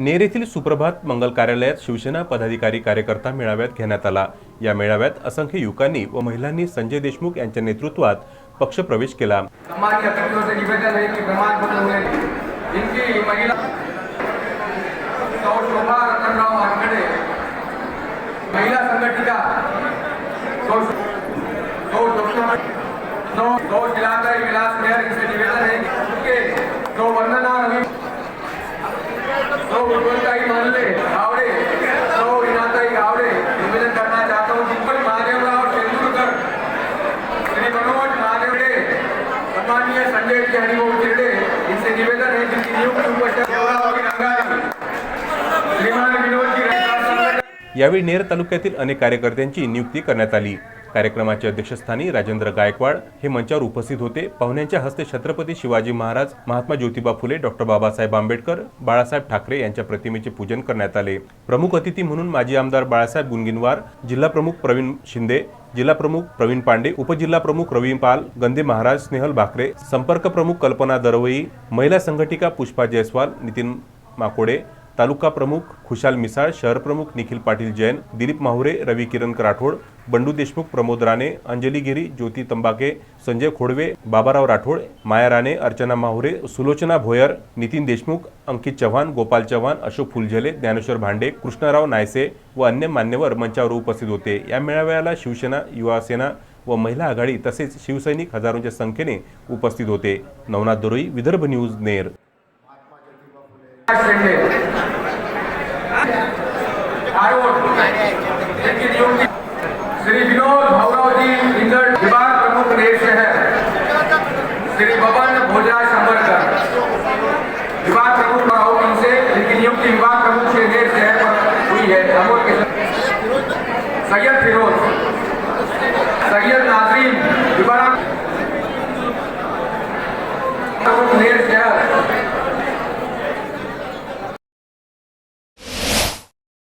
नेर येथील सुप्रभात मंगल कार्यालयात शिवसेना पदाधिकारी कार्यकर्ता मेळाव्यात घेण्यात आला या मेळाव्यात असंख्य युवकांनी व महिलांनी संजय देशमुख यांच्या नेतृत्वात पक्षप्रवेश केला महिला है कि प्रमाण पत्र हुए इनकी महिला सौ शोभा रतनराव वानखेडे महिला संगठिका सौ सौ डॉक्टर सौ सौ शिलाताई विलास मेहर इनसे निवेदन है कि उनके सौ वंदना रवि सौ हो, निवेदन करना चाहता हूँ जिन पर महादेवराव तेंदुलकर श्री महादेवडे. सम्मानीय संजय जी हरिभाऊ इनसे निवेदन है जिनकी नियुक्ति उपस्थित यावेळी नेर तालुक्यातील अनेक कार्यकर्त्यांची नियुक्ती करण्यात आली. कार्यक्रमाच्या अध्यक्षस्थानी राजेंद्र गायकवाड हे मंचावर उपस्थित होते. पाहुण्यांच्या हस्ते छत्रपती शिवाजी महाराज महात्मा ज्योतिबा फुले डॉक्टर बाबासाहेब आंबेडकर बाळासाहेब ठाकरे यांच्या प्रतिमेचे पूजन करण्यात आले. प्रमुख अतिथी म्हणून माजी आमदार बाळासाहेब गुनगिनवार जिल्हा प्रमुख प्रवीण शिंदे जिल्हा प्रमुख प्रवीण पांडे उपजिल्हा प्रमुख रवी पाल गंदे महाराज स्नेहल भाकरे संपर्क प्रमुख कल्पना दरवई महिला संघटिका पुष्पा जयस्वाल नितीन माकोडे तालुका प्रमुख खुशाल मिसाळ शहर प्रमुख निखिल पाटील जैन दिलीप माहुरे रवी किरण राठोड बंडू देशमुख प्रमोद राणे अंजली गिरी ज्योती तंबाके संजय खोडवे बाबाराव राठोड माया राणे अर्चना माहुरे सुलोचना भोयर नितीन देशमुख अंकित चव्हाण गोपाल चव्हाण अशोक फुलझेले ज्ञानेश्वर भांडे कृष्णराव नायसे व अन्य मान्यवर मंचावर उपस्थित होते. या मेळाव्याला शिवसेना युवासेना व महिला आघाडी तसेच शिवसैनिक हजारोंच्या संख्येने उपस्थित होते. नवनाथ दोरोई विदर्भ न्यूज नेर. आई वोट इनकी नियुक्ति श्री विनोद भावराव जी इंदर विभाग प्रमुख रेस शहर श्री बबन भोजराज संबरकर विभाग प्रमुख महाओ इनसे इनकी नियुक्ति विभाग प्रमुख से रेस शहर पर हुई है। सैयद फिरोज, सैयद नाजरीन विभाग